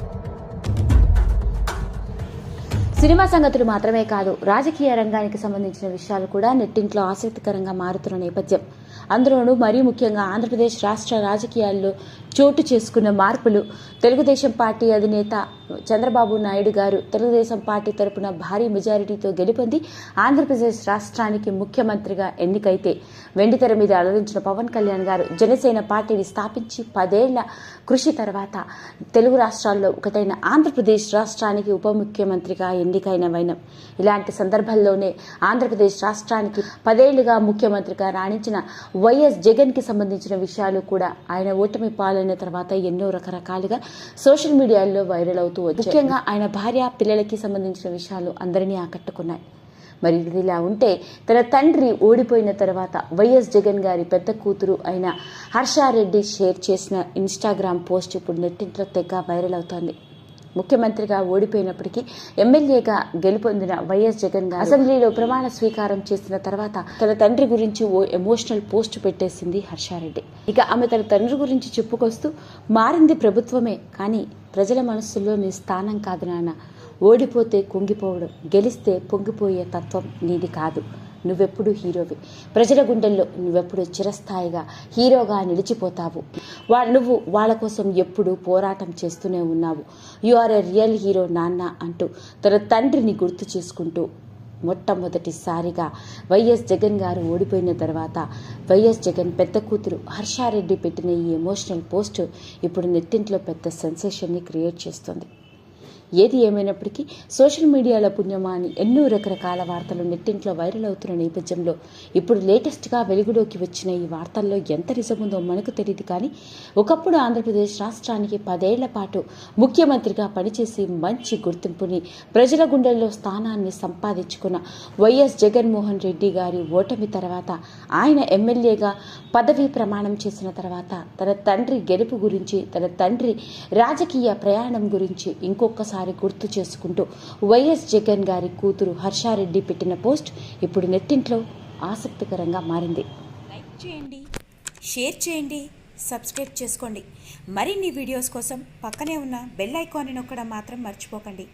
Thank you. Cinema సంగతులు మాత్రమే కాదు రాజకీయ రంగానికి సంబంధించిన విషయాలు కూడా నెట్టింట్లో ఆసక్తికరంగా మారుతున్న నేపథ్యం. అందులోనూ మరీ ముఖ్యంగా ఆంధ్రప్రదేశ్ రాష్ట్ర రాజకీయాల్లో చోటు చేసుకున్న మార్పులు. తెలుగుదేశం పార్టీ అధినేత చంద్రబాబు నాయుడు గారు తెలుగుదేశం పార్టీ తరపున భారీ మెజారిటీతో గెలుపొంది ఆంధ్రప్రదేశ్ రాష్ట్రానికి ముఖ్యమంత్రిగా ఎన్నికైతే. వెండితెర మీద అలరించిన పవన్ కళ్యాణ్ గారు జనసేన పార్టీని స్థాపించి పదేళ్ళ కృషి తర్వాత తెలుగు రాష్ట్రాల్లో ఒకటైన ఆంధ్రప్రదేశ్ రాష్ట్రానికి ఉప ముఖ్యమంత్రిగా ఎన్నికైన వైనం. ఇలాంటి సందర్భంలోనే ఆంధ్రప్రదేశ్ రాష్ట్రానికి పదేళ్ళుగా ముఖ్యమంత్రిగా రాణించిన వైఎస్ జగన్కి సంబంధించిన విషయాలు కూడా ఆయన ఓటమి పాలైన తర్వాత ఎన్నో రకరకాలుగా సోషల్ మీడియాలో వైరల్ అవుతూ ముఖ్యంగా ఆయన భార్య పిల్లలకి సంబంధించిన విషయాలు అందరినీ ఆకట్టుకున్నాయి. మరి ఇది ఇలా ఉంటే తన తండ్రి ఓడిపోయిన తర్వాత వైఎస్ జగన్ గారి పెద్ద కూతురు అయిన హర్షారెడ్డి షేర్ చేసిన ఇన్స్టాగ్రామ్ పోస్ట్ ఇప్పుడు నెట్టింట్లో తెగ వైరల్ అవుతోంది. ముఖ్యమంత్రిగా ఓడిపోయినప్పటికీ ఎమ్మెల్యేగా గెలుపొందిన వైఎస్ జగన్ గారు అసెంబ్లీలో ప్రమాణ స్వీకారం చేసిన తర్వాత తన తండ్రి గురించి ఓ ఎమోషనల్ పోస్ట్ పెట్టేసింది హర్షారెడ్డి. ఇక ఆమె తన తండ్రి గురించి చెప్పుకొస్తూ మారింది ప్రభుత్వమే కానీ ప్రజల మనస్సుల్లో నీ స్థానం కాదు నాన్న. ఓడిపోతే కుంగిపోవడం గెలిస్తే పొంగిపోయే తత్వం నీది కాదు. నువ్వెప్పుడు హీరోవి. ప్రజల గుండెల్లో నువ్వెప్పుడు చిరస్థాయిగా హీరోగా నిలిచిపోతావు. వా నువ్వు వాళ్ళ కోసం ఎప్పుడు పోరాటం చేస్తూనే ఉన్నావు. You are a real hero నాన్న అంటూ తన తండ్రిని గుర్తు చేసుకుంటూ మొట్టమొదటిసారిగా వైఎస్ జగన్ గారు ఓడిపోయిన తర్వాత వైఎస్ జగన్ పెద్ద కూతురు హర్షారెడ్డి పెట్టిన ఈ ఎమోషనల్ పోస్ట్ ఇప్పుడు నెట్టింట్లో పెద్ద సెన్సేషన్ని క్రియేట్ చేస్తుంది. ఏది ఏమైనప్పటికీ సోషల్ మీడియాల పుణ్యమా అని ఎన్నో రకరకాల వార్తలు నెట్టింట్లో వైరల్ అవుతున్న నేపథ్యంలో ఇప్పుడు లేటెస్ట్గా వెలుగులోకి వచ్చిన ఈ వార్తల్లో ఎంత నిజముందో మనకు తెలియదు కానీ ఒకప్పుడు ఆంధ్రప్రదేశ్ రాష్ట్రానికి పదేళ్ళ పాటు ముఖ్యమంత్రిగా పనిచేసి మంచి గుర్తింపుని ప్రజల గుండెల్లో స్థానాన్ని సంపాదించుకున్న వైఎస్ జగన్మోహన్ రెడ్డి గారి ఓటమి తర్వాత ఆయన ఎమ్మెల్యేగా పదవీ ప్రమాణం చేసిన తర్వాత తన తండ్రి గెలుపు గురించి తన తండ్రి రాజకీయ ప్రయాణం గురించి ఇంకొకసారి గుర్తు చేసుకుంటూ వైఎస్ జగన్ గారి కూతురు హర్షారెడ్డి పెట్టిన పోస్ట్ ఇప్పుడు నెట్టింట్లో ఆసక్తికరంగా మారింది. లైక్ చేయండి షేర్ చేయండి సబ్స్క్రైబ్ చేసుకోండి. మరిన్ని వీడియోస్ కోసం పక్కనే ఉన్న బెల్ ఐకాన్ని నొక్కడం మాత్రం మర్చిపోకండి.